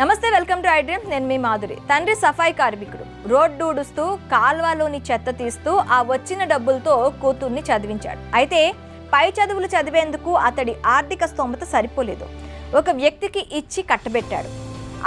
నమస్తే welcome to iDreams నేను మీ మాధురి. తండ్రి సఫాయి కార్మికుడు. రోడ్డు ఊడుస్తూ కాల్వలోని చెత్త తీస్తూ ఆ వచ్చిన డబ్బులతో కూతుర్ని చదివించాడు. అయితే పై చదువులు చదివేందుకు అతడి ఆర్థిక స్తోమత సరిపోలేదు. ఒక వ్యక్తికి ఇచ్చి కట్టబెట్టాడు.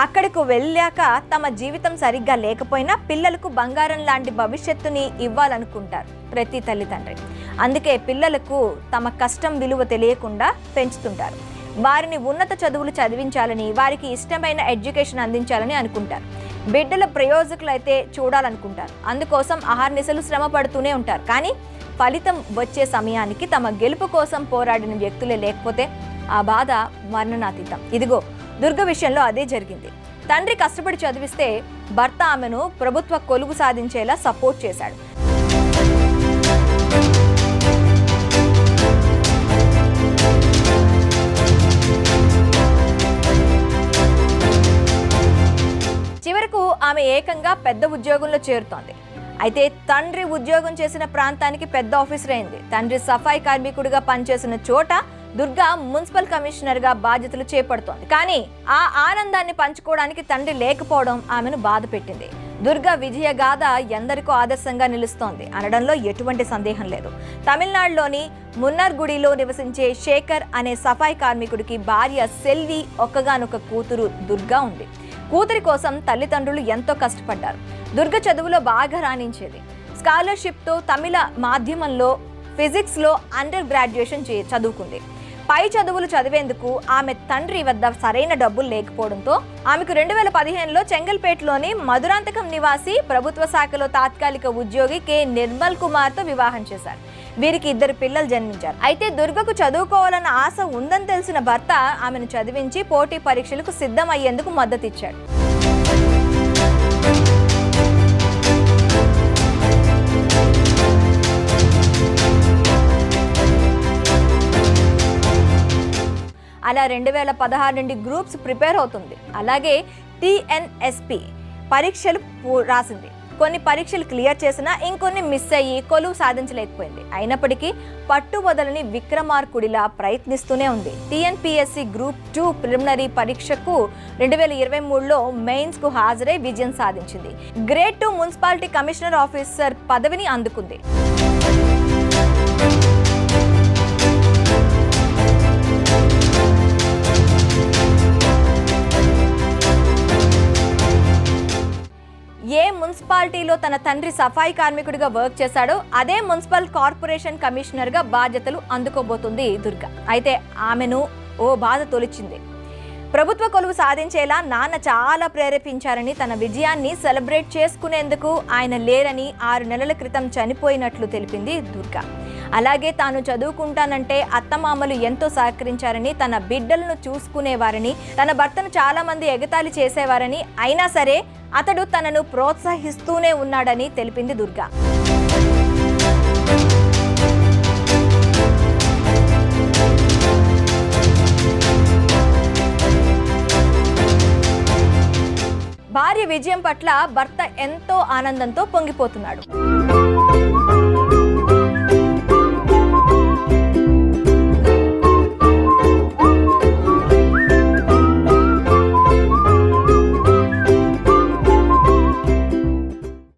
అక్కడికి వెళ్ళాక తమ జీవితం సరిగ్గా లేకపోయినా పిల్లలకు బంగారం లాంటి భవిష్యత్తుని ఇవ్వాలనుకుంటారు ప్రతి తల్లిదండ్రి. అందుకే పిల్లలకు తమ కష్టం విలువ తెలియకుండా పెంచుతుంటారు. వారిని ఉన్నత చదువులు చదివించాలని వారికి ఇష్టమైన ఎడ్యుకేషన్ అందించాలని అనుకుంటారు. బిడ్డల ప్రయోజకులైతే చూడాలనుకుంటారు. అందుకోసం అహర్నిశలు శ్రమ పడుతూనే ఉంటారు. కానీ ఫలితం వచ్చే సమయానికి తమ గెలుపు కోసం పోరాడిన వ్యక్తులే లేకపోతే ఆ బాధ వర్ణనాతీతం ఇదిగో దుర్గ విషయంలో అదే జరిగింది. తండ్రి కష్టపడి చదివిస్తే భర్త ఆమెను ప్రభుత్వ కొలువు సాధించేలా సపోర్ట్ చేశాడు. ఆమె ఏకంగా పెద్ద ఉద్యోగంలో చేరుతోంది. అయితే తండ్రి ఉద్యోగం చేసిన ప్రాంతానికి పెద్ద ఆఫీసర్ అయింది. తండ్రి సఫాయి కార్మికుడిగా పనిచేసిన చోట దుర్గా మున్సిపల్ కమిషనర్గా బాధ్యతలు చేపడుతోంది. కానీ ఆ ఆనందాన్ని పంచుకోవడానికి తండ్రి లేకపోవడం ఆమెను బాధ పెట్టింది. దుర్గా విజయ గాథ ఎందరికో ఆదర్శంగా నిలుస్తోంది. అనడంలో ఎటువంటి సందేహం లేదు. తమిళనాడులోని మున్నర్గుడిలో నివసించే శేఖర్ అనే సఫాయి కార్మికుడికి భార్య సెల్వి ఒక్కగానొక కూతురు దుర్గా ఉంది. కూతురి కోసం తల్లిదండ్రులు ఎంతో కష్టపడ్డారు. దుర్గ చదువులో బాగా రాణించేది. స్కాలర్షిప్తో తమిళ మాధ్యమంలో ఫిజిక్స్లో అండర్ గ్రాడ్యుయేషన్ చే చదువుకుంది. పై చదువులు చదివేందుకు ఆమె తండ్రి వద్ద సరైన డబ్బులు లేకపోవడంతో ఆమెకు రెండు వేల పదిహేనులో చెంగల్పేటలోని మధురాంతకం నివాసి ప్రభుత్వ శాఖలో తాత్కాలిక ఉద్యోగి కె. నిర్మల్ కుమార్తో వివాహం చేశారు. వీరికి ఇద్దరు పిల్లలు జన్మించారు. అయితే దుర్గకు చదువుకోవాలన్న ఆశ ఉందని తెలిసిన భర్త ఆమెను చదివించి పోటీ పరీక్షలకు సిద్ధమయ్యేందుకు మద్దతిచ్చాడు. అలా రెండు వేల పదహారు నుండి గ్రూప్స్ ప్రిపేర్ అవుతుంది. అలాగే టిఎన్ఎస్పి పరీక్షలు రాసింది. కొన్ని పరీక్షలు క్లియర్ చేసినా ఇంకొన్ని మిస్ అయ్యి కొలువు సాధించలేకపోయింది. అయినప్పటికీ పట్టు వదలని విక్రమార్కుడిలా ప్రయత్నిస్తూనే ఉంది. టిఎన్పిఎస్సి గ్రూప్ టూ ప్రిలిమినరీ పరీక్షకు రెండు వేల ఇరవై మూడులో మెయిన్స్కు హాజరై విజయం సాధించింది. Grade two municipality commissioner officer పదవిని అందుకుంది. మున్సిపాలిటీలో తన తండ్రి సఫాయి కార్మికుడిగా వర్క్ చేశాడో. అదే మున్సిపల్ కార్పొరేషన్ కమిషనర్గా బాధ్యతలు అందుకోబోతుంది దుర్గా. అయితే ఆమెను ఓ బాధ తొలిచింది. ప్రభుత్వ కొలువు సాధించేలా నాన్న చాలా ప్రేరేపించారని తన విజయాన్ని సెలబ్రేట్ చేసుకునేందుకు ఆయన లేరని ఆరు నెలల క్రితం చనిపోయినట్లు తెలిపింది దుర్గా. అలాగే తాను చదువుకుంటానంటే అత్తమామలు ఎంతో సహకరించారని తన బిడ్డలను చూసుకునేవారని తన భర్తను చాలామంది ఎగతాళి చేసేవారని అయినా సరే అతడు తనను ప్రోత్సహిస్తూనే ఉన్నాడని తెలిపింది దుర్గా. విజయం పట్ల భర్త ఎంతో ఆనందంతో పొంగిపోతున్నాడు.